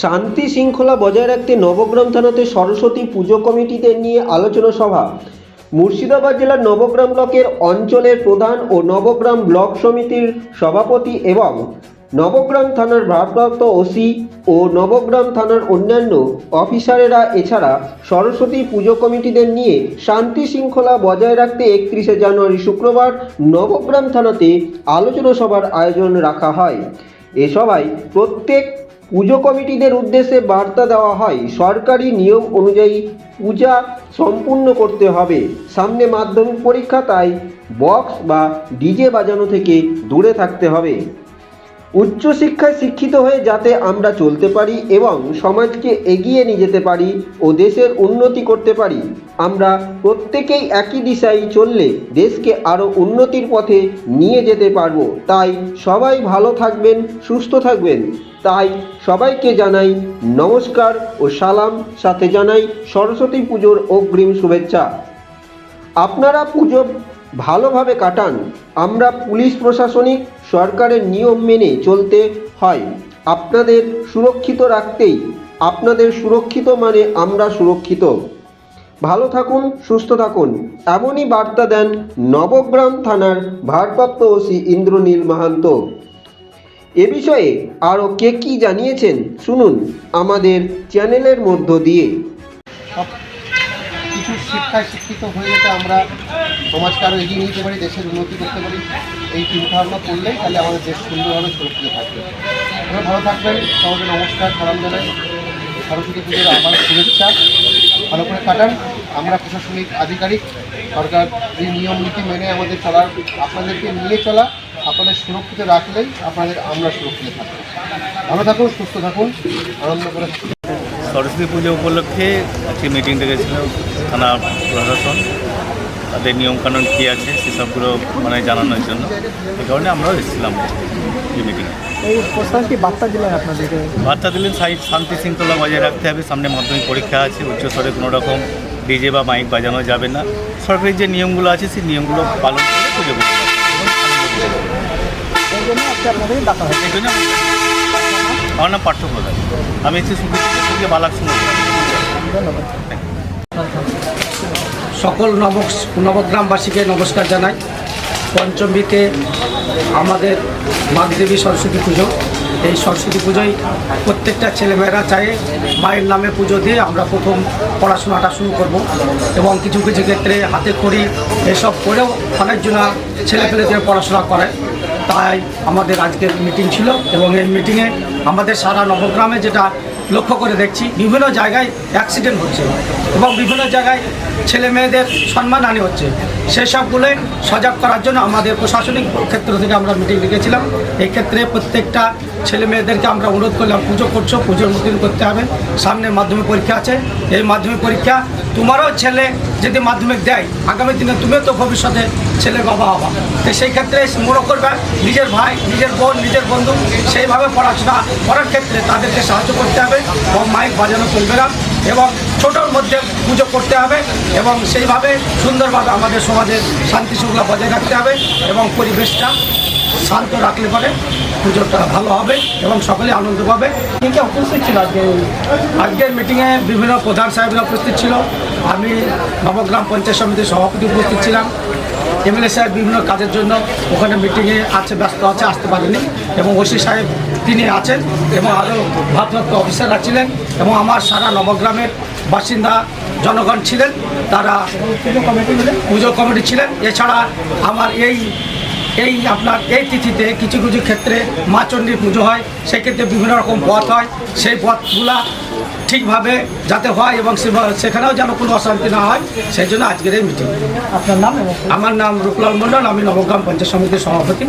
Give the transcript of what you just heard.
শান্তি শৃঙ্খলা বজায় রাখতে নবগ্রাম থানাতে সরস্বতী পুজো কমিটিদের নিয়ে আলোচনা সভা। মুর্শিদাবাদ জেলার নবগ্রাম ব্লকের অঞ্চলের প্রধান ও নবগ্রাম ব্লক সমিতির সভাপতি এবং নবগ্রাম থানার ভারপ্রাপ্ত ওসি ও নবগ্রাম থানার অন্যান্য অফিসারেরা, এছাড়া সরস্বতী পুজো কমিটিদের নিয়ে শান্তি শৃঙ্খলা বজায় রাখতে একত্রিশে জানুয়ারি শুক্রবার নবগ্রাম থানাতে আলোচনা সভার আয়োজন রাখা হয়। এ সভায় প্রত্যেক পুজো কমিটিদের উদ্দেশ্যে বার্তা দেওয়া হয়, সরকারি নিয়ম অনুযায়ী পূজা সম্পূর্ণ করতে হবে। সামনে মাধ্যমিক পরীক্ষা, তাই বক্স বা ডিজে বাজানো থেকে দূরে থাকতে হবে। উচ্চশিক্ষায় শিক্ষিত হয়ে যাতে আমরা চলতে পারি এবং সমাজকে এগিয়ে নিয়ে যেতে পারি ও দেশের উন্নতি করতে পারি, আমরা প্রত্যেকেই একই দিশায় চললে দেশকে আরও উন্নতির পথে নিয়ে যেতে পারব। তাই সবাই ভালো থাকবেন, সুস্থ থাকবেন। তাই সবাইকে জানাই নমস্কার ও সালাম। সাথে জানাই সরস্বতী পুজোর অগ্রিম শুভেচ্ছা। আপনারা পুজো ভালোভাবে কাটান। আমরা পুলিশ প্রশাসনিক সরকারের নিয়ম মেনে চলতে হয়। আপনাদের সুরক্ষিত রাখতেই, আপনাদের সুরক্ষিত মানে আমরা সুরক্ষিত। ভালো থাকুন, সুস্থ থাকুন। এমনই বার্তা দেন নবগ্রাম থানার ভারপ্রাপ্ত ওসি ইন্দ্রনীল মাহান্ত। এ বিষয়ে আরও কে কী জানিয়েছেন শুনুন আমাদের চ্যানেলের মধ্য দিয়ে। কিছু শিক্ষায় শিক্ষিত হয়ে যেতে আমরা সমাজকে আরও এগিয়ে নিতে পারি, দেশের উন্নতি করতে পারি, এই চিন্তাভাবনা করলেই তাহলে আমাদের দেশ সুন্দরভাবে সুরক্ষিত থাকবে। আপনারা ভালো থাকবেন, সবাইকে নমস্কার, সালাম জানাই, সরস্বতী পুজোর আমার শুভেচ্ছা। ভালো করে কাটান, আমরা প্রশাসনিক, আধিকারিক, সরকার যে নিয়ম, নীতি মেনে আমাদের চলার আপনাদেরকে নিয়ে চলা, আপনাদের সুরক্ষিত রাখলেই আপনাদের আমরা সুরক্ষিত থাকব। ভালো থাকুন, সুস্থ থাকুন, আনন্দ করে সরস্বতী পুজো উপলক্ষে একটি মিটিং ডেকেছিল থানা প্রশাসন। তাদের নিয়মকানুন কী আছে সেসবগুলো মানে জানানোর জন্য। এই কারণে আমরাও এসেছিলাম এই মিটিংয়ে এই বার্তা দিলেন আপনাদেরকে? বার্তা দিলেন সাই শান্তি শৃঙ্খলা বজায় রাখতে হবে সামনে মাধ্যমিক পরীক্ষা আছে উচ্চস্তরে কোনো রকম ডিজে বা মাইক বাজানো যাবে না। সরকারি যে নিয়মগুলো আছে সেই নিয়মগুলো পালন করে পুজো করতে হবে। এই জন্য আমার নাম পার্থ প্রধান আমি সুবিধা থেকে বালাক ধন্যবাদ। সকল নব নবগ্রামবাসীকে নমস্কার জানাই। পঞ্চমীতে আমাদের মাগদেবী সরস্বতী পুজো। এই সরস্বতী পুজোয় প্রত্যেকটা ছেলেমেয়েরা চায় মায়ের নামে পুজো দিয়ে আমরা প্রথম পড়াশোনাটা শুরু করব। এবং কিছু কিছু ক্ষেত্রে হাতে খড়ি এসব করেও অনেক অনেকজন ছেলেপেলেদের পড়াশোনা করে। তাই আমাদের আজকের মিটিং ছিল এবং এই মিটিংয়ে আমাদের সারা নবগ্রামে যেটা লক্ষ্য করে দেখছি, বিভিন্ন জায়গায় অ্যাক্সিডেন্ট হচ্ছে এবং বিভিন্ন জায়গায় ছেলে মেয়েদের সম্মানহানি হচ্ছে। সেই সবগুলো সজাগ করার জন্য আমাদের প্রশাসনিক ক্ষেত্র থেকে আমরা মিটিং ডেকেছিলাম। এই ক্ষেত্রে প্রত্যেকটা ছেলে মেয়েদেরকে আমরা অনুরোধ করলাম, পুজো করছ, পুজোর মতন করতে হবে। সামনে মাধ্যমিক পরীক্ষা আছে। এই মাধ্যমিক পরীক্ষা তোমারও ছেলে যদি মাধ্যমিক দেয়, আগামী দিনে তুমিও তো ভবিষ্যতে ছেলে বাবা হবা। তো সেই ক্ষেত্রে মনে করবে, নিজের ভাই, নিজের বোন, নিজের বন্ধু সেইভাবে পড়াশোনা করার ক্ষেত্রে তাদেরকে সাহায্য করতে হবে এবং মাইক বাজানো চলবে না এবং ছোটোর মধ্যে পুজো করতে হবে এবং সেইভাবে সুন্দরভাবে আমাদের সমাজের শান্তি শৃঙ্খলা বজায় রাখতে হবে এবং পরিবেশটা শান্ত রাখলে পরে পুজোটা ভালো হবে এবং সকলে আনন্দ পাবে। কে কে উপস্থিত ছিল আজকে। আজকের মিটিংয়ে বিভিন্ন প্রধান সাহেবরা উপস্থিত ছিল। আমি নবগ্রাম পঞ্চায়েত সমিতির সভাপতি উপস্থিত ছিলাম। এমএলএ সাহেব বিভিন্ন কাজের জন্য ওখানে মিটিংয়ে আছে ব্যস্ত আছে আসতে পারেনি। এবং ওসি সাহেব তিনি আছেন এবং আরও ভারপ্রাপ্ত অফিসাররা ছিলেন এবং আমার সারা নবগ্রামের বাসিন্দা জনগণ ছিলেন। তারা পুজো কমিটি পুজো কমিটি ছিলেন। এছাড়া আমার এই এই আপনার এই তিথিতে কিছু কিছু ক্ষেত্রে মা চণ্ডীর পুজো হয় সেক্ষেত্রে বিভিন্ন রকম পথ হয়। সেই পথগুলা ঠিকভাবে যাতে হয় এবং সেখানেও যেন কোনো অশান্তি না হয় সেই জন্য আজকের এই মিটিং আপনার নাম আমার নাম রূপলাল মন্ডল আমি নবগ্রাম পঞ্চায়েত সমিতির সভাপতি।